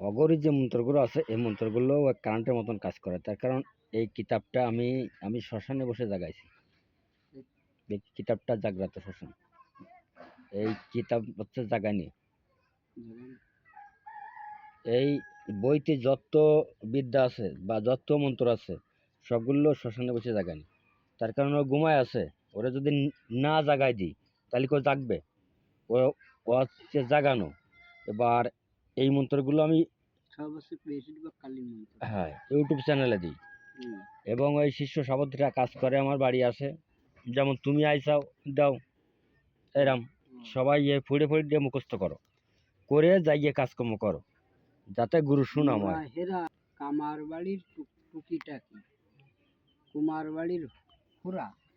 এই যে মন্ত্রগুলো আছে, এই মন্ত্রগুলো কারেন্টের মতন কাজ করে। তার কারণ এই কিতাবটা আমি আমি শ্মশানে বসে জাগাইছি। কিতাবটা জাগ্রত শ্মশান। এই কিতাব হচ্ছে জাগানি এই বইতে যত বিদ্যা আছে বা যত মন্ত্র আছে, সবগুলো শ্মশানে বসে জাগানি তার কারণ ও ঘুমায় আছে। ওরা যদি না জাগাই দিই, তাহলে কেউ জাগবে? ও হচ্ছে জাগানো। এবার এই মন্ত্রগুলো আমি হ্যাঁ ইউটিউব চ্যানেলে দিই। এবং ওই শিষ্য সাবধারা কাজ করে আমার বাড়ি আসে। যেমন তুমি আইসাও দাও এরম। সবাই এ ফুড়ে ফুড়ে দিয়ে মুখস্থ করো। করে যাইয়ে কাজকর্ম করো। যাতে গুরু সুনাম হয়। হেরা- কামার বাড়ির টুক- টুকিটা কি? কুমার বাড়ির হুম।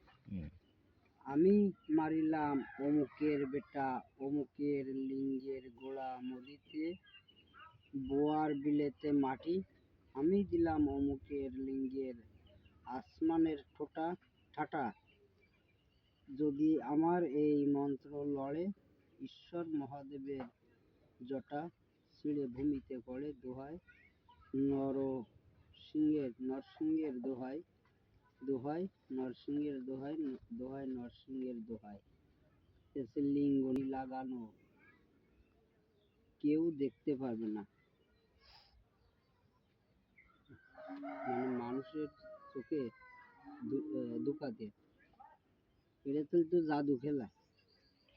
আমি মারিলাম অমুকের বেটা, অমুকের লিঙ্গের গোড়া নদীতে বোয়ার বিলেতে মাটি। আমি দিলাম অমুকের লিঙ্গের আসমানের ঠোঁটা ঠাটা। যদি আমার এই মন্ত্র লড়ে, ঈশ্বর মহাদেবের জটা ছিঁড়ে ভূমিতে পড়ে দোহায় নর সিংহের নরসিংহের দোহাই দোহাই নরসিংহের দোহাই দোহাই নরসিংহের দোহাই। এসে লিঙ্গনি লাগানো কেউ দেখতে পারবে না। মানে মানুষের চোখে দুকাতে এটা তো তো জাদু খেলা।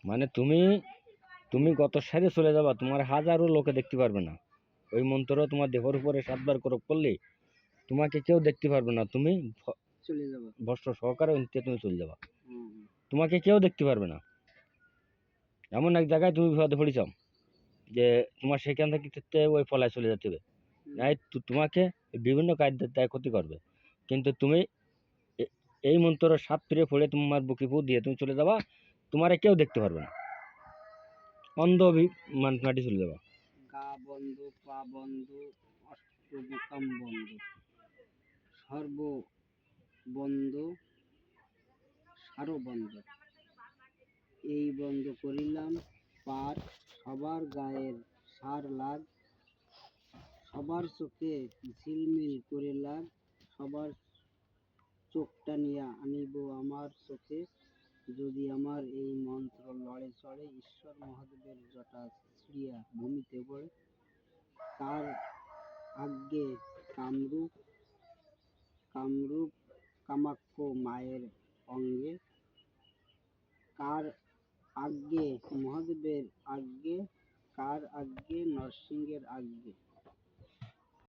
মানে তুমি তুমি গত সারে চলে যাবা, তোমার হাজারো লোকে দেখতে পারবে না। ওই মন্ত্র তোমার দেহর উপরে সাতবার করে করলে তোমাকে কেউ দেখতে পারবে না। তুমি চলে যাব। সহকারে অন্তে তুমি চলে যাবা। তোমাকে কেউ দেখতে পারবে না। এমন এক জায়গায় তুমি বিপদে পড়েছ যে তোমার সেখান থেকে ওই ফলায় চলে যেতে হবে। নাই তোমাকে বিভিন্ন কায়দার দায় ক্ষতি করবে। কিন্তু তুমি এই মন্ত্র সাত ফিরে পড়ে তোমার বুকে ফু দিয়ে তুমি চলে যাবা তোমারে কেউ দেখতে পারবে না। অন্ধ মান- মাটি চলে যাবা। গা বন্ধ পা বন্ধ অষ্টমুখাম বন্ধ। সর্ব বন্ধ, সারো বন্ধ। এই বন্ধ করিলাম, পার সবার গায়ের সার লাগ, সবার চোখে ঝিলমিল করে লাগ, সবার চোখটা নিয়ে আনিব আমার চোখে। যদি আমার এই মন্ত্র লড়ে চড়ে, ঈশ্বর মহাদেবের জটা ছিঁড়িয়া ভূমিতে পড়ে, তার আজ্ঞে কামরূপ কামরূপ কামাক্ষ মায়ের অঙ্গে। কার আজ্ঞে মহাদেবের আজ্ঞে কার আজ্ঞে নরসিংহের আজ্ঞে।